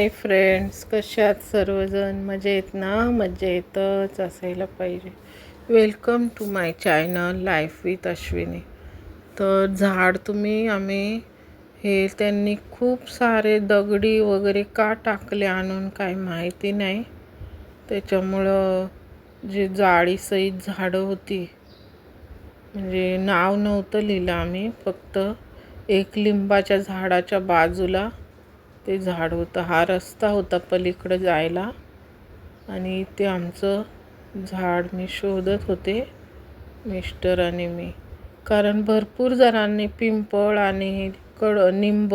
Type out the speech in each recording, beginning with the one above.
Hi friends कशात सर्वजण? मजेत ना? मजा येतच असायला पाहिजे. Welcome to my channel life with Ashwini तर झाड तुम्ही आम्ही हे त्यांनी खूप सारे दगडी वगैरे का टाकले आणून काय माहिती नाही. त्याच्यामुळं जे जाळीसहित झाडं होती म्हणजे नाव नव्हतं लिहिलं आम्ही फक्त एक लिंबाच्या झाडाच्या बाजूला ते झाड होतं. हा रस्ता होता पलीकडं जायला आणि ते आमचं झाड मी शोधत होते मिस्टर आणि मी. कारण भरपूर जणांनी पिंपळ आणि कड निंब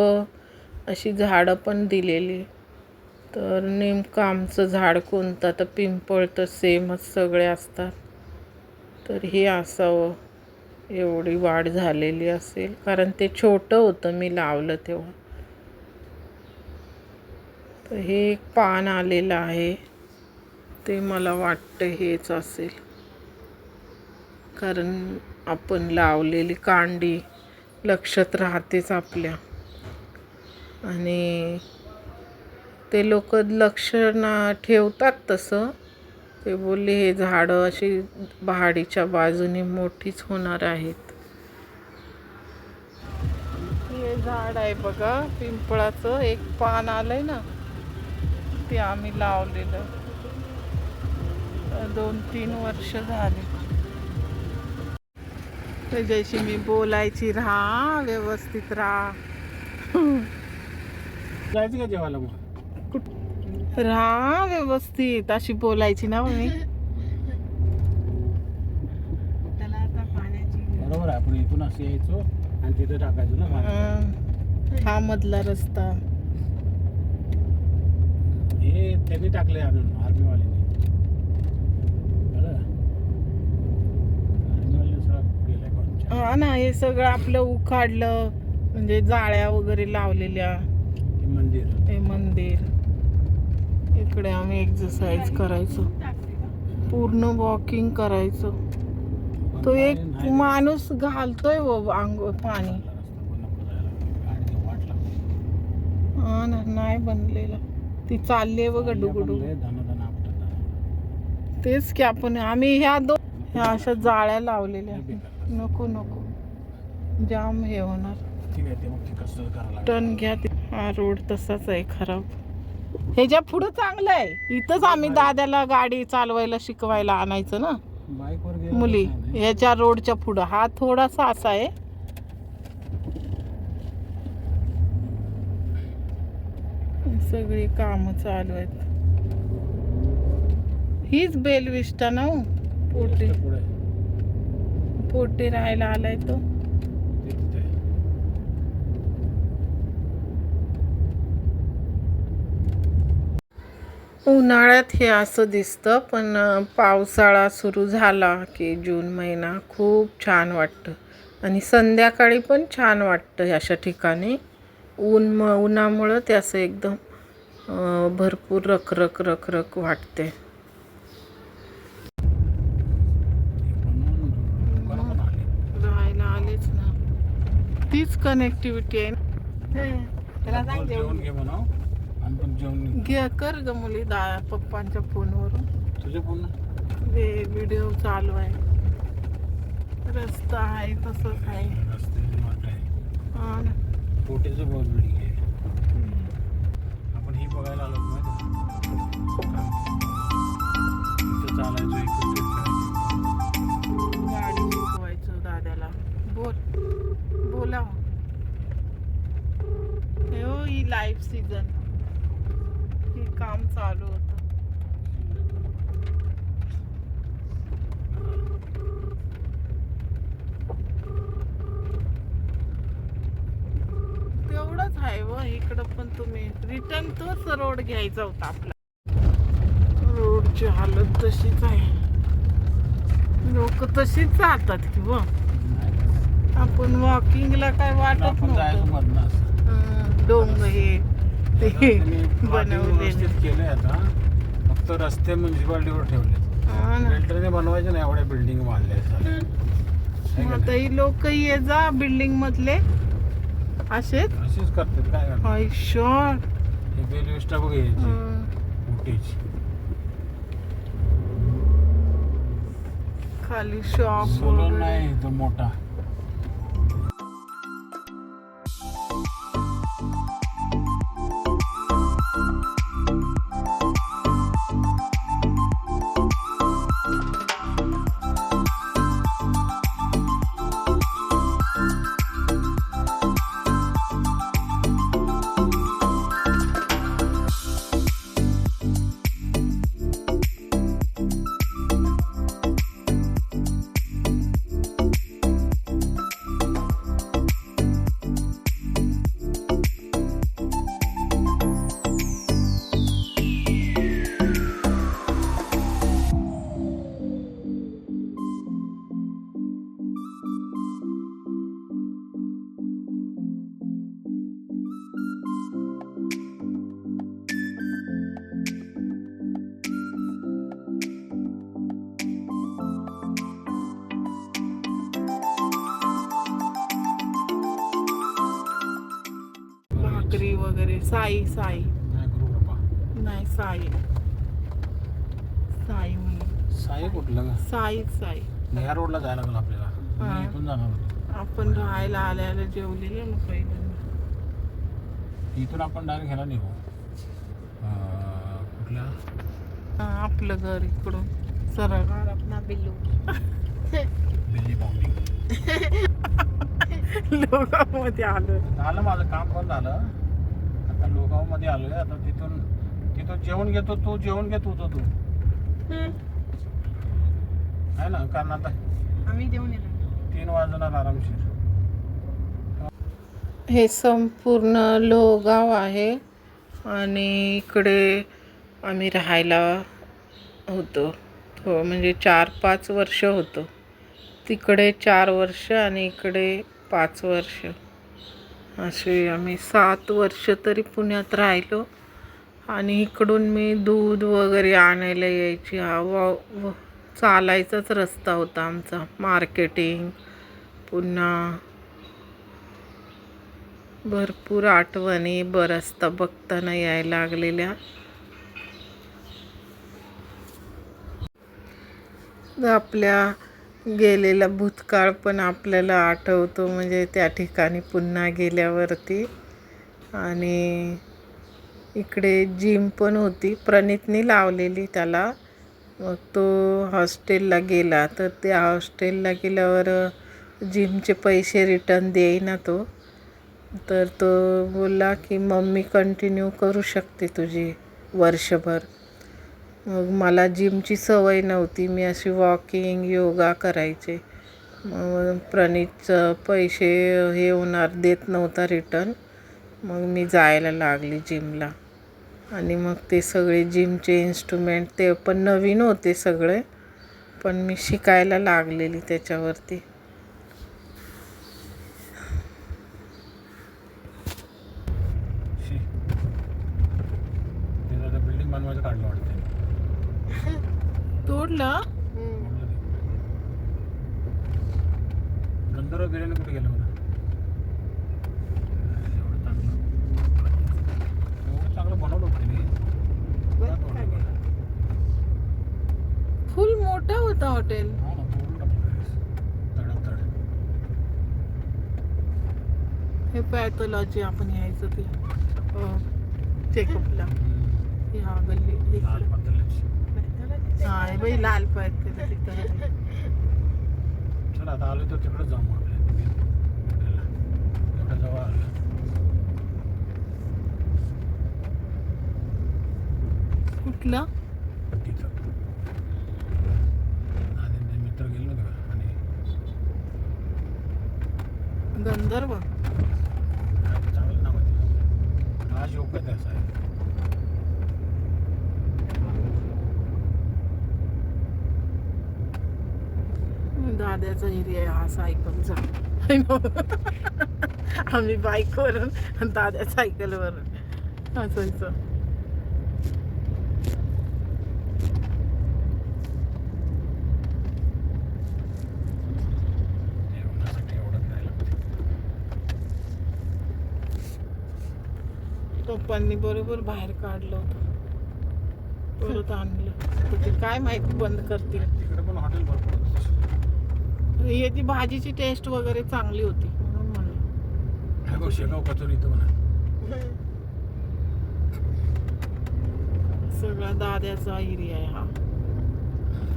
अशी झाडं पण दिलेली. तर नेमकं आमचं झाड कोणतं? तर पिंपळ तर सेमच सगळे असतात. तर हे असावं. एवढी वाढ झालेली असेल. कारण ते छोटं होतं मी लावलं तेव्हा. तर हे एक पान आलेलं आहे. ते मला वाटतं हेच असेल. कारण आपण लावलेली कांडी लक्षात राहतेच आपल्या. आणि ते लोक लक्ष ना ठेवतात तसं. ते बोलले हे झाडं अशी पहाडीच्या बाजूने मोठीच होणार आहेत. हे झाड आहे बघा पिंपळाचं एक पान आलंय ना. ते आम्ही लावलेलं. दोन तीन वर्ष झाले. त्याच्याशी मी बोलायची राहा व्यवस्थित राहा. जायचं का जेवायला मग? राहा व्यवस्थित अशी बोलायची ना मी बरोबर आहे आपण इथून असं यायचो आणि तिथे टाकायचो ना हा मधला रस्ता. हे त्यांनी टाकले आणून आर्मीवाल्यांनी. हा ना हे सगळं आपलं उखाडलं म्हणजे जाळ्या वगैरे लावलेल्या. हे मंदिर. हे मंदिर. इकडे आम्ही एक्सरसाइज करायचो. पूर्ण वॉकिंग करायचो. तो एक माणूस घालतोय वो अंग पाणी. हा ना नाही बनलेला. ती चालली बघा आहे. तेच की आपण आम्ही ह्या दोन ह्या अशा जाळ्या लावलेल्या. नको नको जाम हे होणार. टर्न घ्या. हा रोड तसाच आहे खराब ह्याच्या पुढं चांगलं आहे इथंच आम्ही दाद्याला गाडी चालवायला शिकवायला आणायचं ना मुली. ह्याच्या रोडच्या पुढं हा थोडासा असा आहे सगळी काम चालू आहेत. हीच बेलविस्टा ना हो? पोटे. पोटे राहायला आलाय तो. उन्हाळ्यात हे असं दिसतं पण पावसाळा सुरू झाला की जून महिना खूप छान वाटतं. आणि संध्याकाळी पण छान वाटतं अशा ठिकाणी. ऊन म उन्हामुळं ते असं एकदम भरपूर रखरख रखरख वाटते. आलेच ना. तीच कनेक्टिव्हिटी आहे. ना घे कर ग मुली दा पप्पांच्या फोनवरून. तुझे फोन? व्हिडिओ चालू आहे. रस्ता आहे तसंच आहे रस्त्याची वाट आहे हा ना. पोटेचं बहुत बिल्डिंग आहे आपण ही बघायला आलो माहिती चालायचो इकडे गाडी दादाला. बोल. बोला हे हो ही लाईफ सीझन हे काम चालू होतं. इकडं पण तुम्ही रिटर्न तोच रोड घ्यायचा होता आपला. रोडची हालत तशीच आहे. लोक तशीच जातात किंवा आपण वॉकिंगला काय वाटत नव्हतं. हं, डोंग हे ते आता फक्त रस्ते म्युन्सिपाल्टीवर ठेवले ना. बिल्डरने बनवायचे नाही एवढ्या बिल्डिंग बांधल्या मग आता ही लोक ये जा बिल्डिंग मधले. असेच? अशीच करतात काय करणार? आयुष्य हे बेल वेस्टा बघ यायची. मोठीची खाली शॉप सोलर नाही तो मोठा. साई साई नाही बाबा नाही साई साई म्हणून साई कुठलं का साई साई ह्या रोडला जायला लागलं आपल्याला. हा. मी इथून जाणार होतो. आपण राहायला आल्याला जेवलेले मग पहिल्यांदा इथून आपण डायरेक्ट ह्याला निघू. अं, कुठल्या? हा, आपलं घर इकडून. सरळ. अपना बिल्लू. दिल्ली बाउंडिंग. लोकांमध्ये आलो झालं माझं काम पण झालं. आता लोगावमध्ये आलोय आता तिथून तिथून जेवण घेतो तू जेवण घेत होतो तू. आहे ना कारण आता आम्ही जेवण येतो तीन वाजणार आरामशीर. हे संपूर्ण लोहगाव आहे आणि इकडे आम्ही राहायला होतो. थो म्हणजे चार पाच वर्ष होतो. तिकडे चार वर्ष आणि इकडे पाच वर्ष. असे आम्ही सात वर्ष तरी पुण्यात राहिलो. आणि इकडून मी दूध वगैरे आणायला यायची. हा व व- चालायचाच रस्ता होता आमचा. मार्केटिंग पुन्हा भरपूर आठवणी बरचता बघताना यायला लागलेल्या. आपल्या गेलेला भूतकाळ पण आपल्याला आठवतो म्हणजे त्या ठिकाणी पुन्हा गेल्यावरती. आणि इकडे जिम पण होती. प्रणितनी लावलेली त्याला. मग तो हॉस्टेलला गेला. तर त्या हॉस्टेलला गेल्यावर जिमचे पैसे रिटर्न देईना तो. तर तो बोलला की मम्मी कंटिन्यू करू शकते तुझी वर्षभर. मग मला जिमची सवय नव्हती. मी अशी वॉकिंग योगा करायचे. मग प्रणितचं पैसे हे होणार देत नव्हता रिटर्न मग मी जायला लागली जिमला आणि मग ते सगळे जिमचे इन्स्ट्रुमेंट ते पण नवीन होते सगळे पण मी शिकायला लागलेली त्याच्यावरती शी ते आता बिल्डिंग बनवायचं काढलं वाटतं ते. गंधर्व बिर्याणी कुठे गेलं मला एवढं चांगलं. एवढं चांगलं बनवलं होतं बरं? फुल मोठा होता हॉटेल. हा हे पॅथॉलॉजी आपण यायचं ते. चेकअपला ह्या गल्ली हे बाई लाल पाय तिथं. चल आता आलो तर तिकडे जाऊ मग आपल्या हॉटेलला. एवढं जवळ आलं. कुठलं? तिथं. आधी ते मित्र गेलो ना आणि गंधर्व? काय ते चांगलं नाव आहे ते. आज योग्य त्याचं आहे. दाद्याचा एरिया हा सायकलचा. आम्ही बाईकवरून आणि दाद्या सायकलवरून. असायचं पप्पांनी बरोबर बाहेर काढलं होतं. परत आणलं. ते काय माहिती बंद करतील. तिकडे पण हॉटेल भरपूर याची भाजीची टेस्ट वगैरे चांगली होती. म्हणून म्हणलं. हे बघ शेगाव कचोरी इथं म्हणा? सगळा दाद्याचा एरिया आहे हा.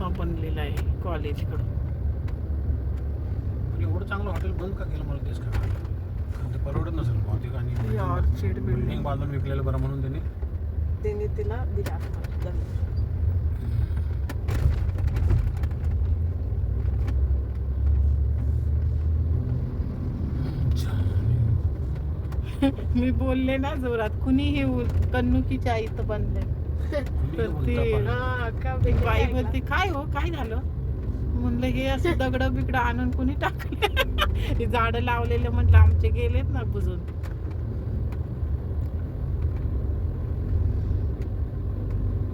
हा बनलेला आहे कॉलेजकडं. पण एवढं चांगलं हॉटेल बंद का केलं मला तेच काय कारण ते परवडत नसेल बहुतेक आणि ऑर्चिड बिल्डिंग बिल्डिंग बांधून विकलेलं बरं म्हणून त्यांनी. त्यांनी तिला दिला. मी बोलले ना जोरात कुणी हे कन्नुकीच्या इथं बनले तर ते हा का बाई बोलते काय हो काय झालं? म्हणलं हे असं दगड बिगड आणून कुणी टाकले हे झाड लावलेले म्हटलं आमचे गेलेत ना बुजून.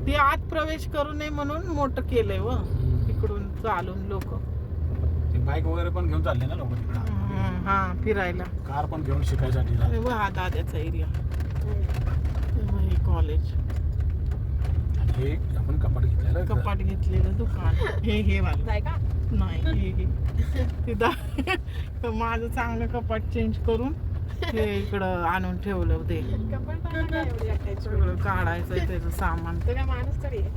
ते आत प्रवेश करू नये म्हणून मोठं केलंय व तिकडून चालून लोक. ते बाईक वगैरे पण घेऊन चालले ना लोक तिकडं? हा फिरायला. कार पण घेऊन शिकायसाठी. अरे वा हा दाद्याचा एरिया हे कॉलेज आणि हे आपण कपाट घेतलेलं आहे. कपाट घेतलेलं दुकान. हे हे वालं. जाय का? नाही हे हे. तिथं माझं चांगलं कपाट चेंज करून हे इकडं आणून ठेवलं ते. कपड पाहिलं काय एवढी attachment? सगळं काढायचं त्याचं सामान. तो काय माणूस तरी आहे.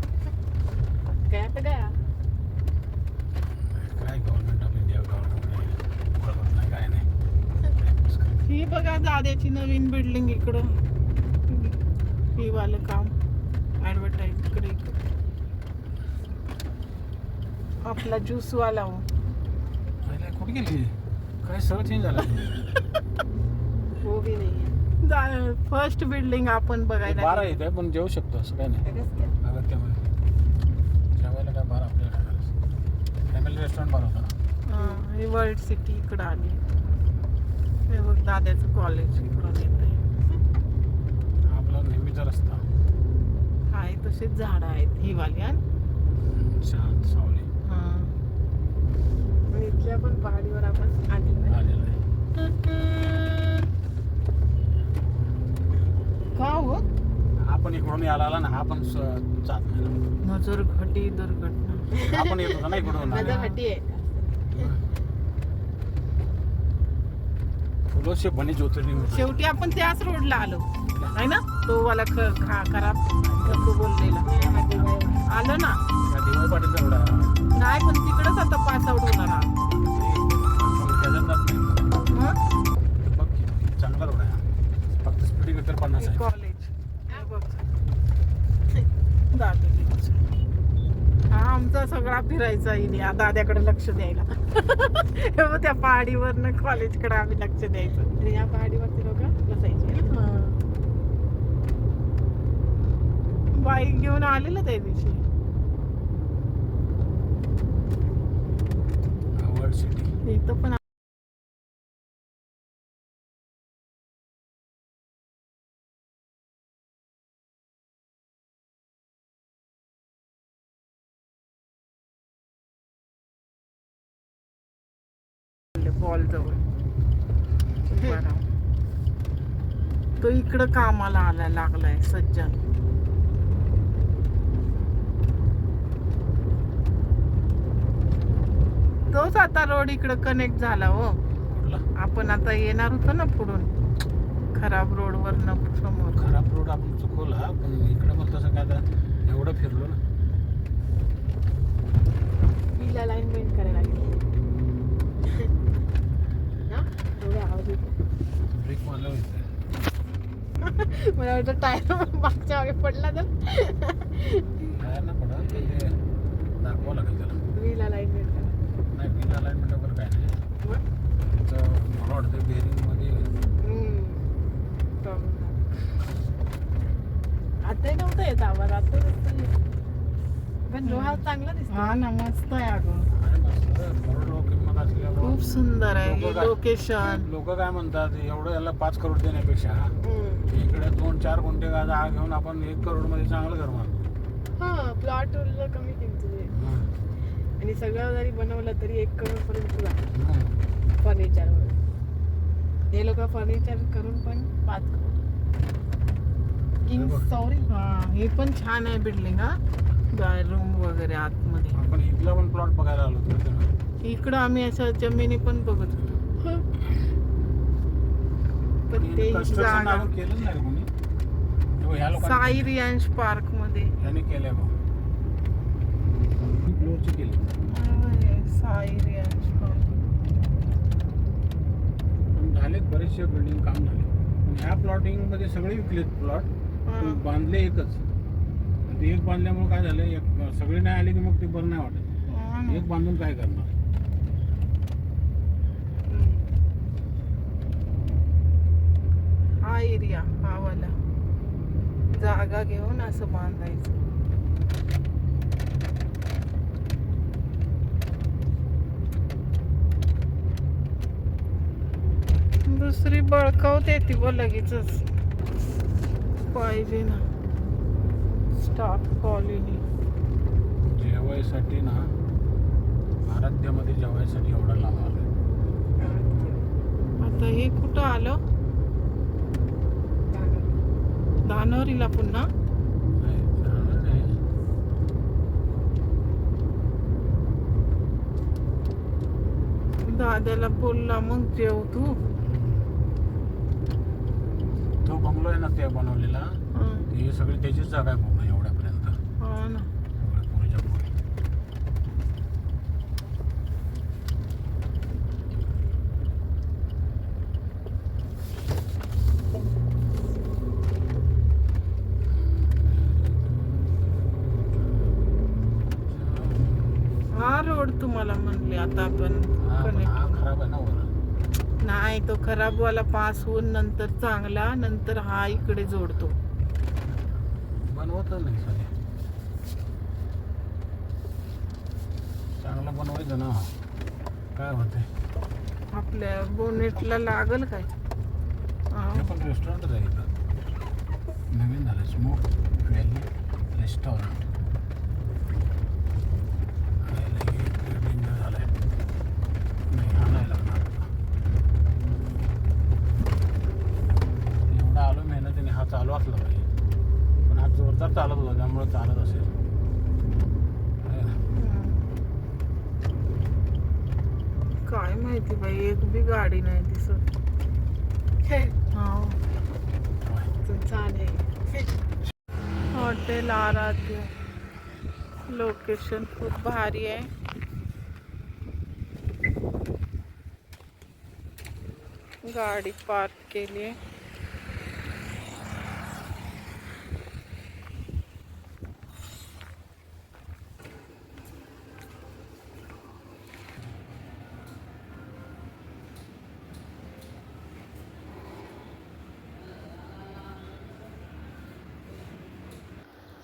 गया तर गया काय गव्हर्नमेंट ऑफ इंडिया गव्हर्नमेंट नाही काय नाही ही बघा दाद्याची नवीन बिल्डिंग इकडं. ही वालं काम. ऍडव्हर्टाईज इकडे इकडे. आपला ज्यूस वाला हो. कुठे गेली? काय सगळं चेंज झालं? हो बी नाही फर्स्ट बिल्डिंग आपण बघायला बारा. येते पण जेवू शकतो असं काय नाही? अगत्यामध्ये जेवायला काय बारा आपल्याला फॅमिली रेस्टॉरंट बारा होता हा, हे वर्ल्ड सिटी इकडं आली. हे बघ दाद्याचं कॉलेज इकडून येत हा आपला नेहमीचा रस्ता. आहे तसेच झाडं आहेत ही? वाली शांत सावली. हा. इथल्या पण पहाडीवर आपण आलेलो आहे. आलेला आहे. का हो? हा पण इकडून आला ना पण स- जात नाही. नजर घटी दुर्घटना. हा पण येत होता ना इकडून. हट्टी आहे. फुलोशे बने ज्योतिर्लिंग शेवटी आपण त्याच रोडला आलो. आहे ना? तो वाला ख- खा खराब तो बोललेला. आलं ना? नाही पण तिकडच आता पास आउट होणार चांगला रोड आहे. फक्त स्पीड पन्नास आहे. कॉलेज हे आमचा सगळा फिरायचा दाद्याकडे लक्ष द्यायला. बघ त्या पहाडीवरनं कॉलेजकडे आम्ही लक्ष द्यायचं. आणि या पहाडीवरती लोक बसायचे बाईक घेऊन आलेलं त्या दिवशी. इथं पण बॉल जवळ उभा राहून. तो इकडं कामाला आला लागलाय सज्जन. तोच आता रोड इकडं कनेक्ट झाला हो. आपण आता येणार होतो ना पुढून. खराब रोडवर न समोर. खराब रोड आपण चुकवला पण इकडे मग तसं काय आता एवढं फिरलो ना. व्हील अलाइनमेंट करायला लागली. ना एवढे आवाज येतो ब्रेक मारलं होतं मला वाटतं टायर मागच्या मागे पडला तर. टायर ना पडा ते ते दाखवावं लागेल त्याला. व्हील अलाइनमेंट करा. नाही बिल अलाइनमेंट वगैरे काय नाही. त्याचं मला वाटतं बेरिंगमध्ये हम्म. Problem झाला. आता नव्हतं येत आवाज आता नुसतं येत. पण हा चांगला दिसतो हा ना मस्त आहे अगं. खूप सुंदर आहे लोकेशन लोक काय म्हणतात एवढं याला पाच करोड देण्यापेक्षा. इकडे दोन चार गुंठे का जागा घेऊन आपण एक करोडमध्ये चांगलं घर बांधू. हा प्लॉट कमी किमतीचे आणि सगळं जरी बनवलं तरी एक करोड पर्यंत जातं फर्निचर हे लोक फर्निचर करून पण पाच करोड. किंग. सॉरी हा हे पण छान आहे बिल्डिंग हा. रूम वगैरे आतमध्ये. आपण इथला पण प्लॉट बघायला आलो होतो. इकडं आम्ही अशा जमिनी पण बघत पण ते जागा अजून केलं नाही कोणी. तेव्हा ह्या लोकांनी साई रियांश पार्कमध्ये. याने केलंय बघ. फ्लोअरची केली. साई रियांश पार्क पण झालेत बरेचसे बिल्डिंग काम झाले. पण ह्या प्लॉटिंगमध्ये सगळे विकलेत प्लॉट हा. बांधले एकच. ते एक बांधल्यामुळे काय झालं एक सगळे नाही आले की मग ते बरं नाही वाटत. हा ना. एक बांधून काय करणार हा एरिया हा वाला जागा घेऊन असं बांधायचं. दुसरी बळकावते ती व लगेचच. पाहिजे ना. स्टाफ कॉलनी जेवायसाठी ना आराध्यामध्ये जेवायसाठी एवढा लांब आलं आता हे कुठं आलं? धानोरीला पुन्हा. दादाला बोलला मग जेव तू. तो बंगलो आहे ना ते बनवलेला. हा सगळी त्याचीच जागा आहे पूर्ण एवढ्यापर्यंत हा ना एवढ्या पुरीच्या पुरी हा रोड तुम्हाला म्हणले आता आपण. खराब आहे ना नाही तो खराबवाला पास होऊन नंतर चांगला नंतर हा इकडे जोडतो. बनवत नाही चांगलं बनवायचं ना काय होते आपल्या बोनेटला लागल काय? पण रेस्टॉरंटच आहे नवीन झालं स्मोक व्हॅली रेस्टॉरंट काय आ बाई एक बी गाडी नाही दिसत. हा. छान आहे हॉटेल आराध्य. लोकेशन खूप भारी है गाडी पार्क के आहे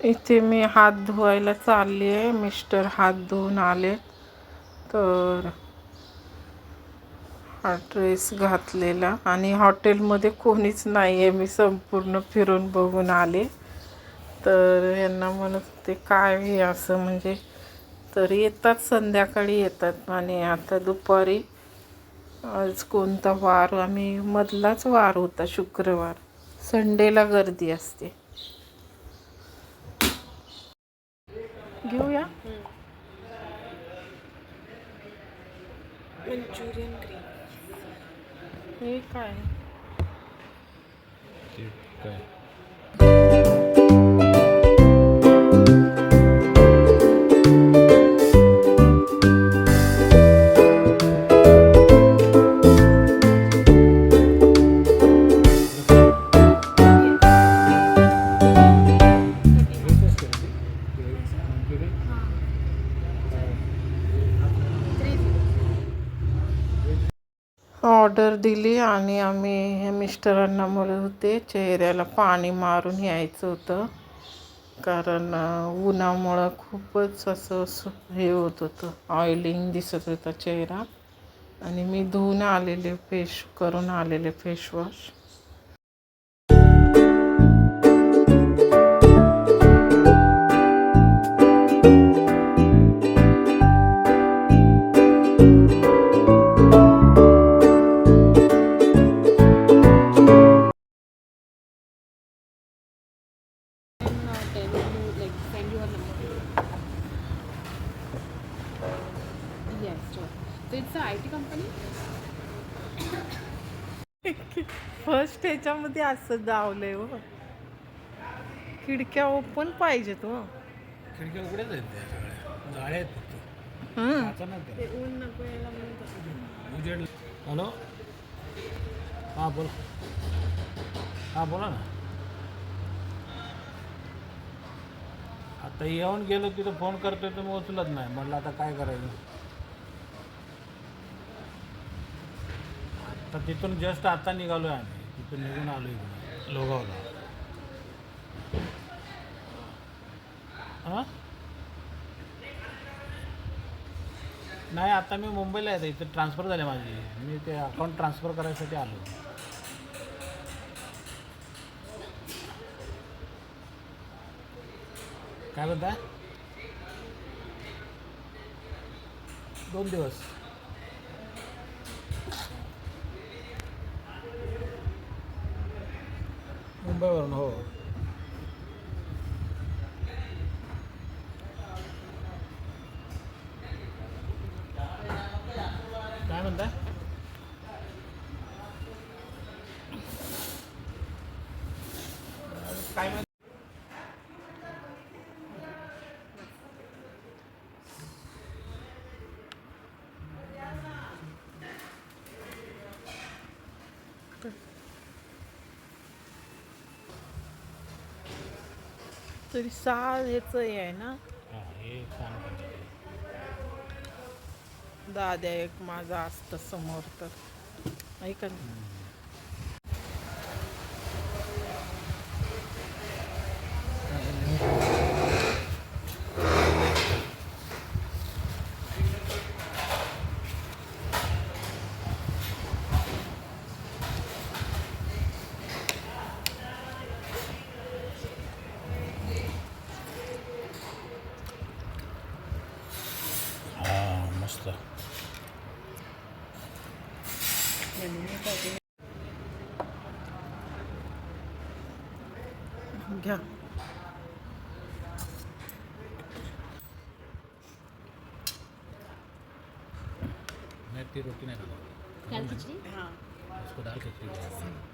इथे मी हात धुवायला चालली आहे. मिस्टर हात धुवून आले. तर हा ड्रेस घातलेला. आणि हॉटेलमध्ये कोणीच नाही आहे मी संपूर्ण फिरून बघून आले. तर यांना म्हणत होते काय हे असं म्हणजे? तर येतात संध्याकाळी येतात. आणि आता दुपारी आज कोणता वार? आम्ही मधलाच वार होता शुक्रवार. संडेला गर्दी असते. घेऊया मंचुरियन ग्रीन हे काय काय ऑर्डर दिली आणि आम्ही मिस्टरांना म्हणत होते चेहऱ्याला पाणी मारून यायचं होतं. कारण उन्हामुळं खूपच असं असं हे होत होतं. ऑइलिंग दिसत होता चेहरा. आणि मी धुवून आलेले फेश करून आलेले फेशवॉश फर्स्ट ह्याच्यामध्ये असं दावलंय हो. खिडक्या ओपन पाहिजेत हो. खिडक्या उघड्याच आहेत त्या सगळ्या. जाळ्या आहेत फक्त. हं. नाही ते ऊन नको यायला म्हणून तसं उजेड. हॅलो? हां बोला. हां बोला ना. आता येऊन गेलो तिथं फोन करतोय तर मग उचलत नाही. म्हटलं आता काय करायचं? आता तिथून जस्ट आता निघालो आहे आम्ही. तिथून निघून आलो इकडे लोगावला. हां? नाही आता मी मुंबईला आहे इथं ट्रान्सफर झाले माझी. मी ते अकाउंट ट्रान्सफर करायसाठी आलो. काय म्हणताय? दोन दिवस. हो तरी सहा ह्याचं आहे ना. दाद्या एक माझा असतं समोर तर. ऐका ना हां मस्त घ्या मैं ती रोटी नहीं खाता दाल खिचड़ी हां उसको दाल खिचड़ी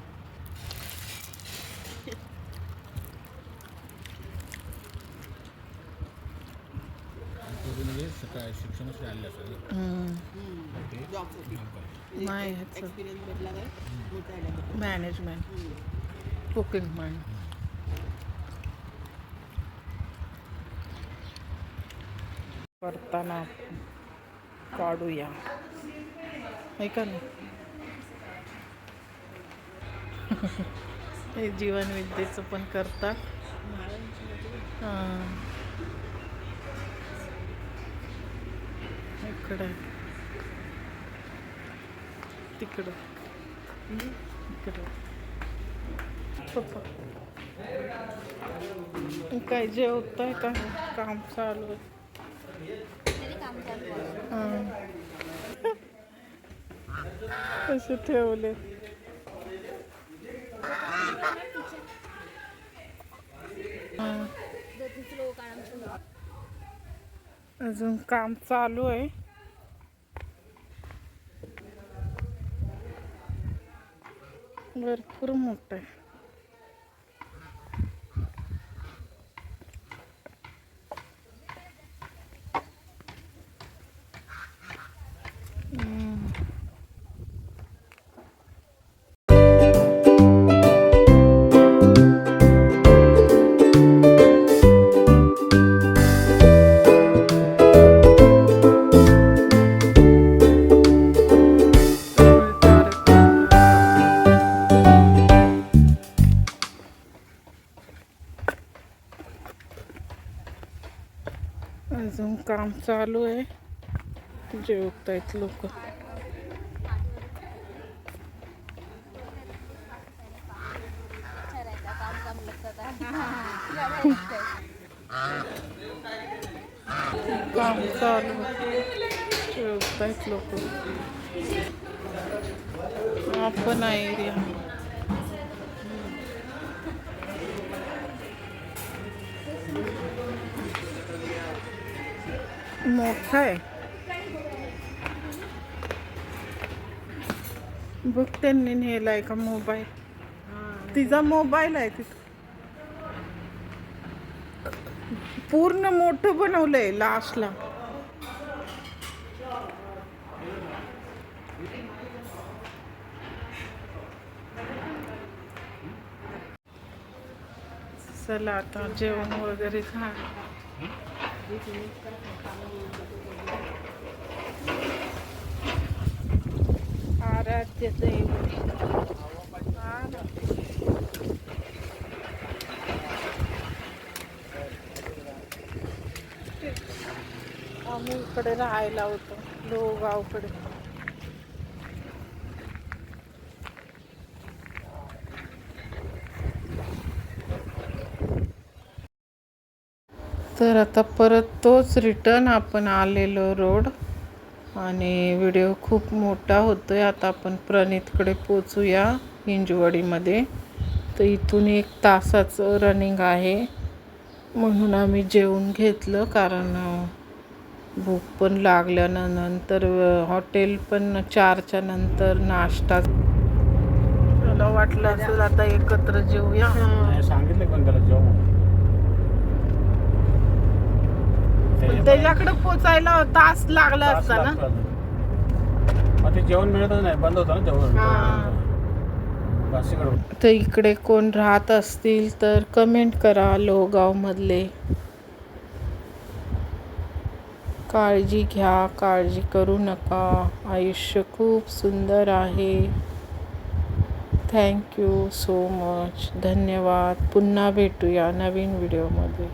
शिक्षणासाठी आलेले असतात करायचे. नाही ह्याचं एक्सपिरियन्स भेटला तर मोठा आयडिया मॅनेजमेंट कुकिंग म्हण करताना काढूया. ऐका ना. हे जीवनविद्येचं पण करतात. हां. इकडं तिकडं. इकडं पप्पा. काय जेवत आहे का? काम चालू आहे. कसे ठेवले. अजून काम चालू आहे. भरपूर काम चालू आहे. जेवतायत लोक. काम चालू आहे. आहेत लोक. आपण एरिया मोठा आहे. बघ त्यांनी नेलाय का मोबाईल. तिचा मोबाईल आहे तिथं. पूर्ण मोठं बनवलंय लास्टला चला आता जेवण वगैरे खा आराध्य दैवत हा आम्ही इकडे राहायला होतो लोहगावकडे. तर आता परत तोच रिटर्न आपण आलेलो रोड. आणि व्हिडिओ खूप मोठा होतोय. आता आपण प्रणितकडे पोचूया हिंजवडीमध्ये तर इथून एक तासाचं रनिंग आहे. म्हणून आम्ही जेवून घेतलं कारण भूक पण लागल्यानंतर अं, हॉटेल पण चारच्या नंतर नाश्ता. मला वाटलं असेल आता एकत्र जेवूया सांगितलं पण त्याला जेव म्हणून. पण त्याच्याकडे पोचायला तास लागला असता ना. मग ते जेवण मिळतच नाही बंद होतं ना जेवण? हा. तर इकडे कोण राहत असतील तर कमेंट करा लोहगावमधले. काळजी घ्या काळजी करू नका. आयुष्य खूप सुंदर आहे. थँक्यू सो मच धन्यवाद. पुन्हा भेटूया नवीन व्हिडिओमध्ये